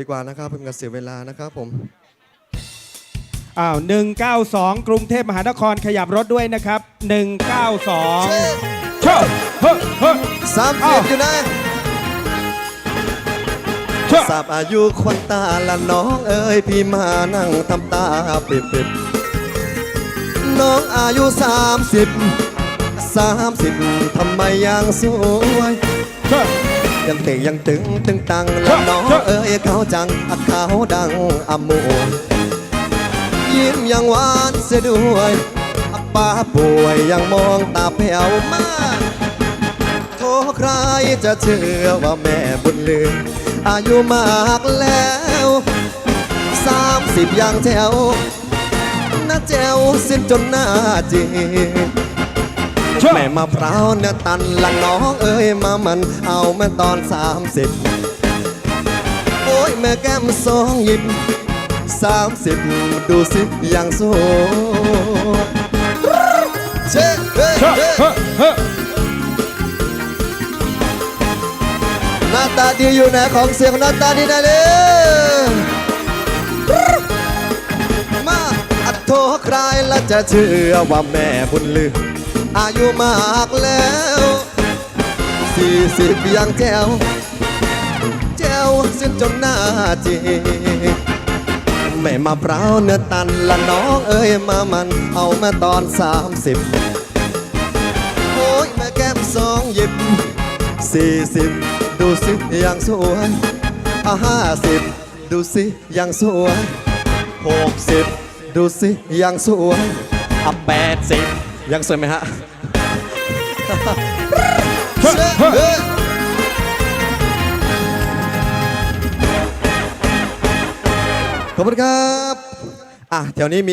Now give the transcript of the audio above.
ดีกว่านะครับเพื่อเป็นการเสียเวลานะครับผมอ้าว192 กรุงเทพมหานครขยับรถด้วยนะครับ 192เช่าเฮ้เฮ้สามอ้าสิวบอยู่นะเช่าทราบอายุคนตาละน้องเอ้ยพี่มานั่งทำตาปิดปิดๆน้องอายุสามสิบสามสิบทำไมยังสวยเช่า ยังเตะยังตึงตึงตังละน้องเอ้ยเขาจังอักเขาดังอมวยยิ้มยังหวานเสียด้วยอักป้าป่วยยังมองตาแผ่วมากโทใครจะเชื่อว่าแม่บุญลืมอายุมากแล้วสามสิบยังแถวหน้าแจวสิ้นจนหน้าจีบเช่า แม่มะพร้าวเนื้อตันละน้องเอ้ยมามันเอามาตอนสามสิบโอ้ยแม่แก้มสองหยิบสามสิบดูสิยังสวยเช่เฮ้เช่าเฮ้เฮ้เฮ้หน้าตาดีอยู่ไหนของเสียงหน้าตาดีได้เลยมาอัดโทใครและจะเชื่อว่าแม่บุญลือ อายุมากแล้วสี่สิบยังแจวแจวสิ้นจนหน้าจีแม่มาพร้าวเนื้อตันละน้องเอ้ยมามัน เอามาตอนสามสิบโอ้ยแม่แก้มสองหยิบสี่สิบดูสิยังสวยอะห้าสิบดูสิยังสวยหกสิบดูสิยังสวยอะแปดสิบ ยังสวยไหมฮะเฮ้เฮ้ขอบคุณครับ อะแถวนี้มี